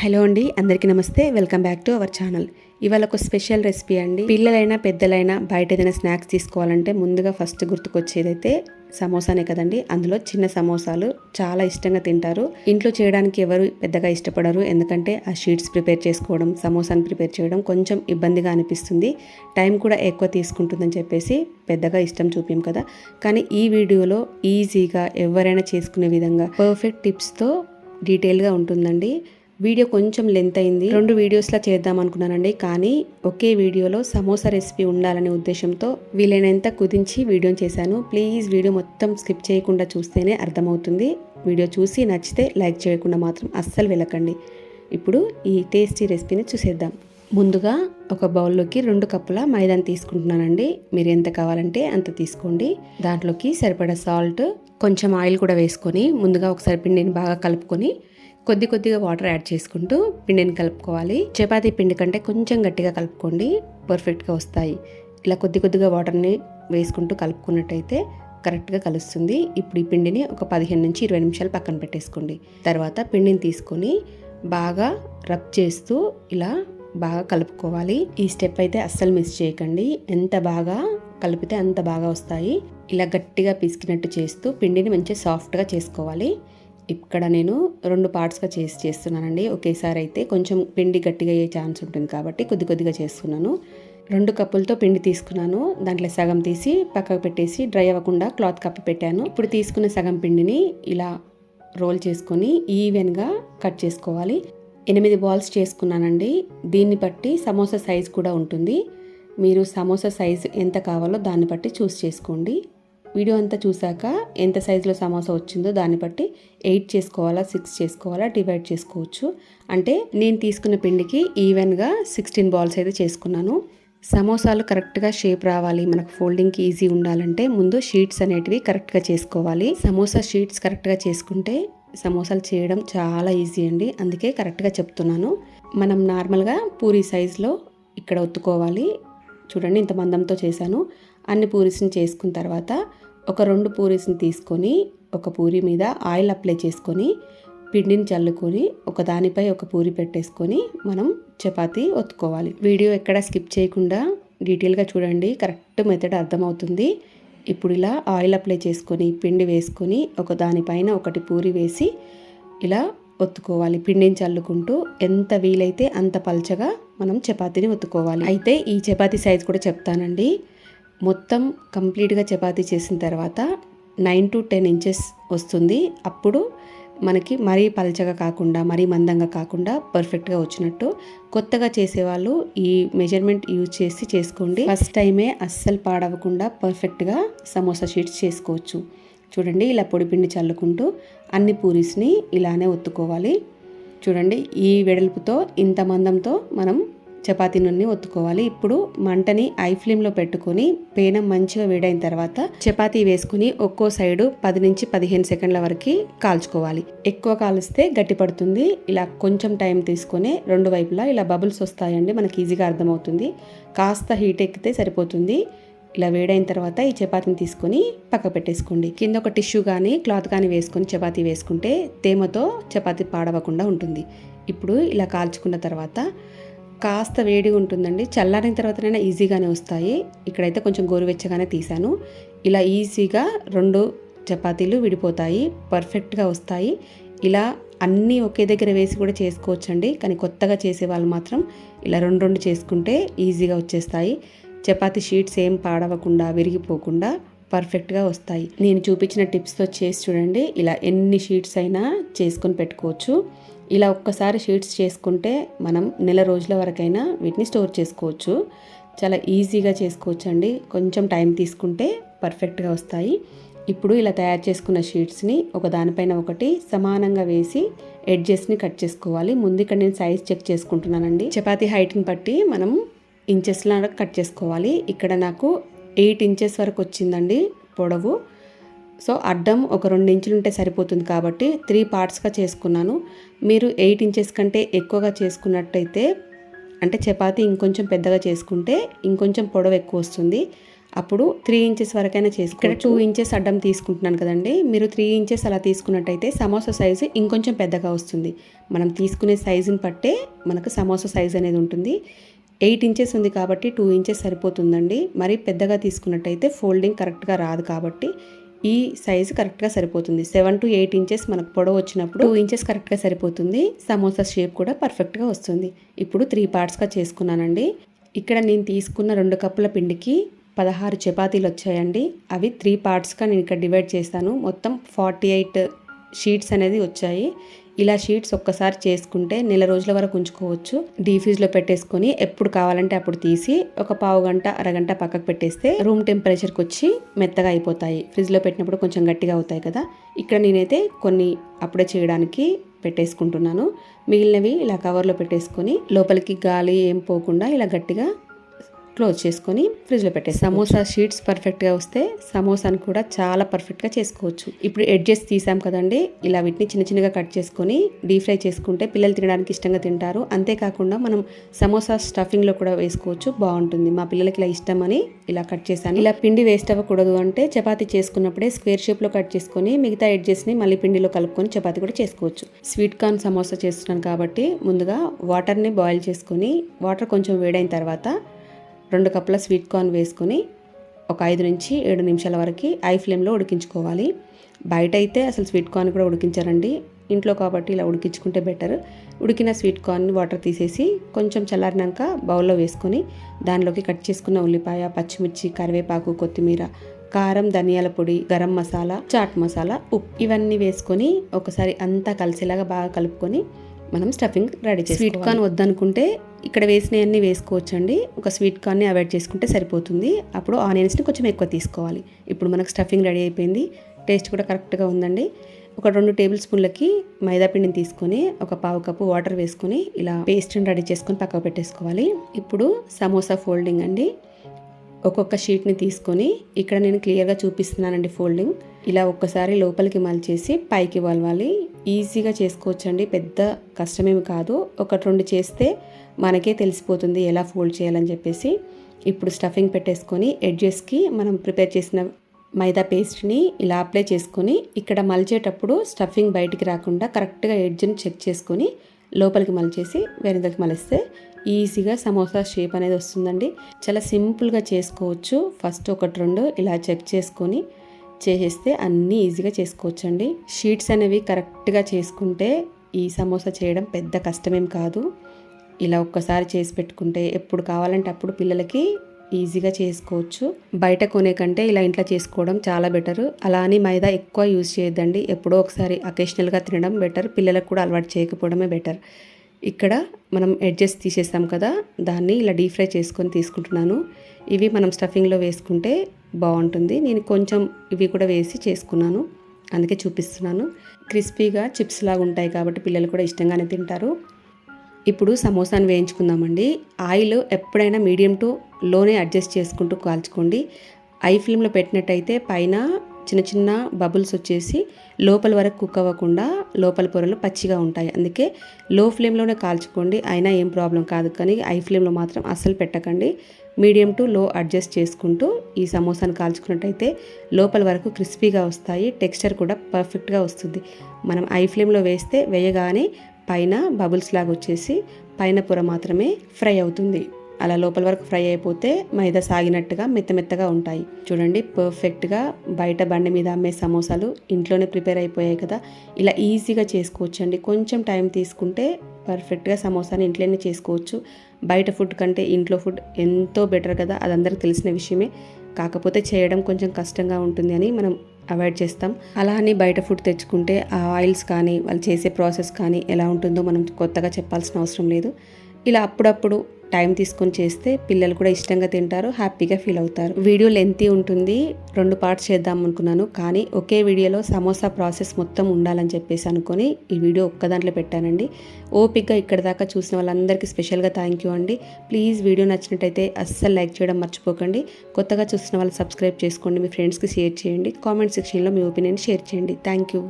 Hello అండి అందరికీ నమస్తే. Welcome back to our channel. ఇవాళ ఒక స్పెషల్ రెసిపీ అండి. పిల్లలైనా పెద్దలైనా బయట ఏదైనా స్నాక్స్ తీసుకోవాలంటే ముందుగా ఫస్ట్ గుర్తుకొచ్చేదైతే సమోసానే కదండి. అందులో చిన్న సమోసాలు చాలా ఇష్టంగా తింటారు. ఇంట్లో చేయడానికి ఎవరు పెద్దగా ఇష్టపడరు. ఎందుకంటే ఆ షీట్స్ ప్రిపేర్ చేసుకోవడం సమోసాని ప్రిపేర్ చేయడం కొంచెం ఇబ్బందిగా అనిపిస్తుంది. టైం కూడా ఎక్కువ తీసుకుంటుందని చెప్పేసి పెద్దగా ఇష్టం చూపాం కదా. కానీ ఈ వీడియోలో ఈజీగా ఎవరైనా చేసుకునే విధంగా పర్ఫెక్ట్ టిప్స్తో డీటెయిల్గా ఉంటుందండి. వీడియో కొంచెం లెంత్ అయింది. రెండు వీడియోస్లా చేద్దాం అనుకున్నానండి. కానీ ఒకే వీడియోలో సమోసా రెసిపీ ఉండాలనే ఉద్దేశంతో వీలైనంత కుదించి వీడియోని చేశాను. ప్లీజ్ వీడియో మొత్తం స్కిప్ చేయకుండా చూస్తేనే అర్థమవుతుంది. వీడియో చూసి నచ్చితే లైక్ చేయకుండా మాత్రం అస్సలు వెళ్ళకండి. ఇప్పుడు ఈ టేస్టీ రెసిపీని చూసేద్దాం. ముందుగా ఒక బౌల్లోకి రెండు కప్పుల మైదాని తీసుకుంటున్నానండి. మీరు ఎంత కావాలంటే అంత తీసుకోండి. దాంట్లోకి సరిపడా సాల్ట్ కొంచెం ఆయిల్ కూడా వేసుకొని ముందుగా ఒకసారి పిండిని బాగా కలుపుకొని కొద్ది కొద్దిగా వాటర్ యాడ్ చేసుకుంటూ పిండిని కలుపుకోవాలి. చపాతీ పిండి కంటే కొంచెం గట్టిగా కలుపుకోండి. పర్ఫెక్ట్గా వస్తాయి. ఇలా కొద్ది కొద్దిగా వాటర్ని వేసుకుంటూ కలుపుకున్నట్టయితే కరెక్ట్గా కలుస్తుంది. ఇప్పుడు ఈ పిండిని ఒక పదిహేను నుంచి ఇరవై నిమిషాలు పక్కన పెట్టేసుకోండి. తర్వాత పిండిని తీసుకొని బాగా రబ్ చేస్తూ ఇలా బాగా కలుపుకోవాలి. ఈ స్టెప్ అయితే అస్సలు మిస్ చేయకండి. ఎంత బాగా కలిపితే అంత బాగా వస్తాయి. ఇలా గట్టిగా పిసికినట్టు చేస్తూ పిండిని మంచిగా సాఫ్ట్గా చేసుకోవాలి. ఇక్కడ నేను రెండు పార్ట్స్గా చేసి చేస్తున్నానండి. ఒకేసారి అయితే కొంచెం పిండి గట్టిగా అయ్యే ఛాన్స్ ఉంటుంది కాబట్టి కొద్ది కొద్దిగా చేస్తున్నాను. రెండు కప్పులతో పిండి తీసుకున్నాను. దాంట్లో సగం తీసి పక్కకు పెట్టేసి డ్రై అవ్వకుండా క్లాత్ కప్పి పెట్టాను. ఇప్పుడు తీసుకున్న సగం పిండిని ఇలా రోల్ చేసుకొని ఈవెన్గా కట్ చేసుకోవాలి. ఎనిమిది బాల్స్ చేసుకున్నానండి. దీన్ని బట్టి సమోసా సైజ్ కూడా ఉంటుంది. మీరు సమోసా సైజ్ ఎంత కావాలో దాన్ని బట్టి చూస్ చేసుకోండి. వీడియో అంతా చూసాక ఎంత సైజులో సమోసా వచ్చిందో దాన్ని బట్టి ఎయిట్ చేసుకోవాలా సిక్స్ చేసుకోవాలా డివైడ్ చేసుకోవచ్చు. అంటే నేను తీసుకున్న పిండికి ఈవెన్గా సిక్స్టీన్ బాల్స్ అయితే చేసుకున్నాను. సమోసాలు కరెక్ట్గా షేప్ రావాలి మనకు ఫోల్డింగ్కి ఈజీ ఉండాలంటే ముందు షీట్స్ అనేటివి కరెక్ట్గా చేసుకోవాలి. సమోసా షీట్స్ కరెక్ట్గా చేసుకుంటే సమోసాలు చేయడం చాలా ఈజీ అండి. అందుకే కరెక్ట్గా చెప్తున్నాను. మనం నార్మల్గా పూరి సైజులో ఇక్కడ ఒత్తుకోవాలి. చూడండి ఇంత మందంతో చేశాను. అన్ని పూరీస్ని చేసుకున్న తర్వాత ఒక రెండు పూరీస్ని తీసుకొని ఒక పూరి మీద ఆయిల్ అప్లై చేసుకొని పిండిని చల్లుకొని ఒక దానిపై ఒక పూరి పెట్టేసుకొని మనం చపాతీ ఒత్తుకోవాలి. వీడియో ఎక్కడ స్కిప్ చేయకుండా డీటెయిల్గా చూడండి. కరెక్ట్ మెథడ్ అర్థమవుతుంది. ఇప్పుడు ఇలా ఆయిల్ అప్లై చేసుకొని పిండి వేసుకొని ఒక దానిపైన ఒకటి పూరి వేసి ఇలా ఒత్తుకోవాలి. పిండిని చల్లుకుంటూ ఎంత వీలైతే అంత పల్చగా మనం చపాతీని ఒత్తుకోవాలి. అయితే ఈ చపాతీ సైజ్ కూడా చెప్తానండి. మొత్తం కంప్లీట్గా చపాతీ చేసిన తర్వాత నైన్ టు టెన్ ఇంచెస్ వస్తుంది. అప్పుడు మనకి మరీ పలచగా కాకుండా మరీ మందంగా కాకుండా పర్ఫెక్ట్గా వచ్చినట్టు కొత్తగా చేసేవాళ్ళు ఈ మెజర్మెంట్ యూజ్ చేసి చేసుకోండి. ఫస్ట్ టైమే అస్సలు పాడవకుండా పర్ఫెక్ట్గా సమోసా షీట్స్ చేసుకోవచ్చు. చూడండి ఇలా పొడిపిండి చల్లుకుంటూ అన్ని పూరీస్ని ఇలానే ఒత్తుకోవాలి. చూడండి ఈ వెడల్పుతో ఇంత మందంతో మనం చపాతీ నూనె ఒత్తుకోవాలి. ఇప్పుడు మంటని ఐ ఫ్లేమ్లో పెట్టుకొని పేనం మంచిగా వేడైన తర్వాత చపాతీ వేసుకుని ఒక్కో సైడు పది నుంచి పదిహేను సెకండ్ల వరకు కాల్చుకోవాలి. ఎక్కువ కాలుస్తే గట్టి పడుతుంది. ఇలా కొంచెం టైం తీసుకొని రెండు వైపులా ఇలా బబుల్స్ వస్తాయండి మనకి ఈజీగా అర్థమవుతుంది. కాస్త హీట్ ఎక్కితే సరిపోతుంది. ఇలా వేడైన తర్వాత ఈ చపాతీని తీసుకొని పక్క పెట్టేసుకోండి. కింద ఒక టిష్యూ కానీ క్లాత్ కానీ వేసుకొని చపాతీ వేసుకుంటే తేమతో చపాతీ పాడవకుండా ఉంటుంది. ఇప్పుడు ఇలా కాల్చుకున్న తర్వాత కాస్త వేడిగా ఉంటుందండి. చల్లారిన తర్వాతనైనా ఈజీగానే వస్తాయి. ఇక్కడైతే కొంచెం గోరువెచ్చగానే తీసాను ఇలా ఈజీగా రెండు చపాతీలు విడిపోతాయి. పర్ఫెక్ట్గా వస్తాయి. ఇలా అన్నీ ఒకే దగ్గర వేసి కూడా చేసుకోవచ్చండి. కానీ కొత్తగా చేసే వాళ్ళు మాత్రం ఇలా రెండు రెండు చేసుకుంటే ఈజీగా వచ్చేస్తాయి. చపాతీ షీట్స్ ఏం పాడవకుండా విరిగిపోకుండా పర్ఫెక్ట్గా వస్తాయి. నేను చూపించిన టిప్స్తో చేసి చూడండి. ఇలా ఎన్ని షీట్స్ అయినా చేసుకొని పెట్టుకోవచ్చు. ఇలా ఒక్కసారి షీట్స్ చేసుకుంటే మనం నెల రోజుల వరకైనా వీటిని స్టోర్ చేసుకోవచ్చు. చాలా ఈజీగా చేసుకోవచ్చు అండి కొంచెం టైం తీసుకుంటే పర్ఫెక్ట్గా వస్తాయి. ఇప్పుడు ఇలా తయారు చేసుకున్న షీట్స్ని ఒక దానిపైన ఒకటి సమానంగా వేసి ఎడ్జెస్ని కట్ చేసుకోవాలి. ముందు ఇక్కడ నేను సైజ్ చెక్ చేసుకుంటున్నానండి. చపాతి హైట్ని బట్టి మనం ఇంచెస్లా కట్ చేసుకోవాలి. ఇక్కడ నాకు ఎయిట్ ఇంచెస్ వరకు వచ్చిందండి పొడవు. సో అడ్డం ఒక రెండు ఇంచులు ఉంటే సరిపోతుంది కాబట్టి త్రీ పార్ట్స్గా చేసుకున్నాను. మీరు ఎయిట్ ఇంచెస్ కంటే ఎక్కువగా చేసుకున్నట్టయితే అంటే చపాతీ ఇంకొంచెం పెద్దగా చేసుకుంటే ఇంకొంచెం పొడవు ఎక్కువ వస్తుంది. అప్పుడు త్రీ ఇంచెస్ వరకైనా చేసుకో ఇక్కడ టూ ఇంచెస్ అడ్డం తీసుకుంటున్నాను కదండి. మీరు త్రీ ఇంచెస్ అలా తీసుకున్నట్టయితే సమోసా సైజు ఇంకొంచెం పెద్దగా వస్తుంది. మనం తీసుకునే సైజుని బట్టే మనకు సమోసా సైజ్ అనేది ఉంటుంది. ఎయిట్ ఇంచెస్ ఉంది కాబట్టి టూ ఇంచెస్ సరిపోతుందండి. మరి పెద్దగా తీసుకున్నట్టయితే ఫోల్డింగ్ కరెక్ట్గా రాదు కాబట్టి ఈ సైజు కరెక్ట్గా సరిపోతుంది. సెవెన్ టు ఎయిట్ ఇంచెస్ మనకు పొడవు వచ్చినప్పుడు టూ ఇంచెస్ కరెక్ట్గా సరిపోతుంది. సమోసా షేప్ కూడా పర్ఫెక్ట్గా వస్తుంది. ఇప్పుడు త్రీ పార్ట్స్గా చేసుకున్నానండి. ఇక్కడ నేను తీసుకున్న రెండు కప్పుల పిండికి పదహారు చపాతీలు వచ్చాయండి. అవి త్రీ పార్ట్స్గా నేను ఇక్కడ డివైడ్ చేస్తాను మొత్తం ఫార్టీ ఎయిట్ షీట్స్ అనేది వచ్చాయి. ఇలా షీట్స్ ఒక్కసారి చేసుకుంటే నెల రోజుల వరకు ఉంచుకోవచ్చు. డీ ఫ్రిజ్లో పెట్టేసుకొని ఎప్పుడు కావాలంటే అప్పుడు తీసి ఒక పావు గంట అరగంట పక్కకు పెట్టేస్తే రూమ్ టెంపరేచర్కి వచ్చి మెత్తగా అయిపోతాయి. ఫ్రిడ్జ్లో పెట్టినప్పుడు కొంచెం గట్టిగా అవుతాయి కదా. ఇక్కడ నేనైతే కొన్ని అప్పుడే చేయడానికి పెట్టేసుకుంటున్నాను. మిగిలినవి ఇలా కవర్లో పెట్టేసుకొని లోపలికి గాలి ఏం పోకుండా ఇలా గట్టిగా క్లోజ్ చేసుకొని ఫ్రిడ్జ్లో పెట్టేసి సమోసా షీట్స్ పర్ఫెక్ట్గా వస్తే సమోసాను కూడా చాలా పర్ఫెక్ట్గా చేసుకోవచ్చు. ఇప్పుడు ఎడ్జెస్ తీసాం కదండి ఇలా వీటిని చిన్న చిన్నగా కట్ చేసుకొని డీప్ ఫ్రై చేసుకుంటే పిల్లలు తినడానికి ఇష్టంగా తింటారు. అంతేకాకుండా మనం సమోసా స్టఫింగ్లో కూడా వేసుకోవచ్చు బాగుంటుంది. మా పిల్లలకి ఇలా ఇష్టం అని ఇలా కట్ చేశాను. ఇలా పిండి వేస్ట్ అవ్వకూడదు అంటే చపాతి చేసుకున్నప్పుడే స్క్వేర్ షేప్లో కట్ చేసుకొని మిగతా ఎడ్జెస్ని మళ్ళీ పిండిలో కలుపుకొని చపాతీ కూడా చేసుకోవచ్చు. స్వీట్ కార్న్ సమోసా చేస్తున్నాను కాబట్టి ముందుగా వాటర్ని బాయిల్ చేసుకొని వాటర్ కొంచెం వేడైన తర్వాత రెండు కప్పుల స్వీట్ కార్న్ వేసుకొని ఒక ఐదు నుంచి ఏడు నిమిషాల వరకు ఐ ఫ్లేమ్లో ఉడికించుకోవాలి. బయట అయితే అసలు స్వీట్ కార్న్ కూడా ఉడికించారండి. ఇంట్లో కాబట్టి ఇలా ఉడికించుకుంటే బెటర్. ఉడికిన స్వీట్ కార్న్ వాటర్ తీసేసి కొంచెం చల్లారినాక బౌల్లో వేసుకొని దానిలోకి కట్ చేసుకున్న ఉల్లిపాయ పచ్చిమిర్చి కరివేపాకు కొత్తిమీర కారం ధనియాల పొడి గరం మసాలా చాట్ మసాలా ఉప్పు ఇవన్నీ వేసుకొని ఒకసారి అంతా కలిసేలాగా బాగా కలుపుకొని మనం స్టఫింగ్ రెడీ చేసి స్వీట్ కార్న్ వద్దనుకుంటే ఇక్కడ వేసినవన్నీ వేసుకోవచ్చండి. ఒక స్వీట్ కార్న్ని అవాయిడ్ చేసుకుంటే సరిపోతుంది. అప్పుడు ఆనియన్స్ని కొంచెం ఎక్కువ తీసుకోవాలి. ఇప్పుడు మనకు స్టఫింగ్ రెడీ అయిపోయింది. టేస్ట్ కూడా కరెక్ట్గా ఉందండి. ఒక రెండు టేబుల్ స్పూన్లకి మైదా పిండిని తీసుకొని ఒక పావు కప్పు వాటర్ వేసుకొని ఇలా పేస్ట్ని రెడీ చేసుకొని పక్కకు పెట్టేసుకోవాలి. ఇప్పుడు సమోసా ఫోల్డింగ్ అండి. ఒక్కొక్క షీట్ని తీసుకొని ఇక్కడ నేను క్లియర్గా చూపిస్తున్నానండి ఫోల్డింగ్. ఇలా ఒక్కసారి లోపలికి మలిచేసి పైకి వలవాలి. ఈజీగా చేసుకోవచ్చండి పెద్ద కష్టమేమి కాదు. ఒకటి రెండు చేస్తే మనకే తెలిసిపోతుంది ఎలా ఫోల్డ్ చేయాలని చెప్పేసి. ఇప్పుడు స్టఫింగ్ పెట్టేసుకొని ఎడ్జెస్కి మనం ప్రిపేర్ చేసిన మైదా పేస్ట్ని ఇలా అప్లై చేసుకొని ఇక్కడ మలిచేటప్పుడు స్టఫింగ్ బయటికి రాకుండా కరెక్ట్గా ఎడ్జ్ని చెక్ చేసుకొని లోపలికి మలిచేసి వేరేదకి మలిస్తే ఈజీగా సమోసా షేప్ అనేది వస్తుందండి. చాలా సింపుల్గా చేసుకోవచ్చు. ఫస్ట్ ఒకటి రెండు ఇలా చెక్ చేసుకొని చేసేస్తే అన్నీ ఈజీగా చేసుకోవచ్చు అండి షీట్స్ అనేవి కరెక్ట్గా చేసుకుంటే ఈ సమోసా చేయడం పెద్ద కష్టమేం కాదు. ఇలా ఒక్కసారి చేసి పెట్టుకుంటే ఎప్పుడు కావాలంటే అప్పుడు పిల్లలకి ఈజీగా చేసుకోవచ్చు. బయట కొనే కంటే ఇలా ఇంట్లో చేసుకోవడం చాలా బెటర్. అలా అని మైదా ఎక్కువ యూజ్ చేయొద్దండి. ఎప్పుడో ఒకసారి అకేషనల్గా తినడం బెటర్. పిల్లలకు కూడా అలవాటు చేయకపోవడమే బెటర్. ఇక్కడ మనం ఎడ్జెస్ తీసేస్తాం కదా దాన్ని ఇలా డీప్ ఫ్రై చేసుకొని తీసుకుంటున్నాను. ఇవి మనం స్టఫింగ్లో వేసుకుంటే బాగుంటుంది. నేను కొంచెం ఇవి కూడా వేసి చేసుకున్నాను. అందుకే చూపిస్తున్నాను. క్రిస్పీగా చిప్స్ లాగా ఉంటాయి కాబట్టి పిల్లలు కూడా ఇష్టంగానే తింటారు. ఇప్పుడు సమోసాను వేయించుకుందామండి. ఆయిల్ ఎప్పుడైనా మీడియం టు లోనే అడ్జస్ట్ చేసుకుంటూ కాల్చుకోండి. ఐ ఫ్లేమ్లో పెట్టినట్టయితే పైన చిన్న చిన్న బబుల్స్ వచ్చేసి లోపల వరకు కుక్ అవ్వకుండా లోపల పొరలు పచ్చిగా ఉంటాయి. అందుకే లో ఫ్లేమ్లోనే కాల్చుకోండి. అయినా ఏం ప్రాబ్లం కాదు. కానీ ఐ ఫ్లేమ్లో మాత్రం అస్సలు పెట్టకండి. మీడియం టు లో అడ్జస్ట్ చేసుకుంటూ ఈ సమోసాను కాల్చుకున్నట్టయితే లోపల వరకు క్రిస్పీగా వస్తాయి. టెక్స్చర్ కూడా పర్ఫెక్ట్గా వస్తుంది. మనం ఐ ఫ్లేమ్లో వేస్తే వేయగానే పైన బబుల్స్ లాగా వచ్చేసి పైన పొర మాత్రమే ఫ్రై అవుతుంది. అలా లోపల వరకు ఫ్రై అయిపోతే మైదా సాగినట్టుగా మెత్త మెత్తగా ఉంటాయి. చూడండి పర్ఫెక్ట్గా బయట బండి మీద అమ్మే సమోసాలు ఇంట్లోనే ప్రిపేర్ అయిపోయాయి కదా. ఇలా ఈజీగా చేసుకోవచ్చు అండి కొంచెం టైం తీసుకుంటే పర్ఫెక్ట్గా సమోసాని ఇంట్లోనే చేసుకోవచ్చు. బయట ఫుడ్ కంటే ఇంట్లో ఫుడ్ ఎంతో బెటర్ కదా. అది అందరికి తెలిసిన విషయమే. కాకపోతే చేయడం కొంచెం కష్టంగా ఉంటుంది అని మనం అవాయిడ్ చేస్తాం. అలా అని బయట ఫుడ్ తెచ్చుకుంటే ఆ ఆయిల్స్ కానీ వాళ్ళు చేసే ప్రాసెస్ కానీ ఎలా ఉంటుందో మనం కొత్తగా చెప్పాల్సిన అవసరం లేదు. ఇలా అప్పుడప్పుడు టైం తీసుకొని చేస్తే పిల్లలు కూడా ఇష్టంగా తింటారు హ్యాపీగా ఫీల్ అవుతారు. వీడియో లెంతీ ఉంటుంది రెండు పార్ట్స్ చేద్దాం అనుకున్నాను. కానీ ఒకే వీడియోలో సమోసా ప్రాసెస్ మొత్తం ఉండాలని చెప్పేసి అనుకొని ఈ వీడియో ఒక్క దాంట్లో పెట్టానండి. ఓపిక్గా ఇక్కడ దాకా చూసిన వాళ్ళందరికీ స్పెషల్గా థ్యాంక్ యూ అండి. ప్లీజ్ వీడియో నచ్చినట్టయితే అస్సలు లైక్ చేయడం మర్చిపోకండి. కొత్తగా చూసిన వాళ్ళు సబ్స్క్రైబ్ చేసుకోండి మీ ఫ్రెండ్స్కి షేర్ చేయండి. కామెంట్ సెక్షన్లో మీ ఒపీనియన్ షేర్ చేయండి. Thank you.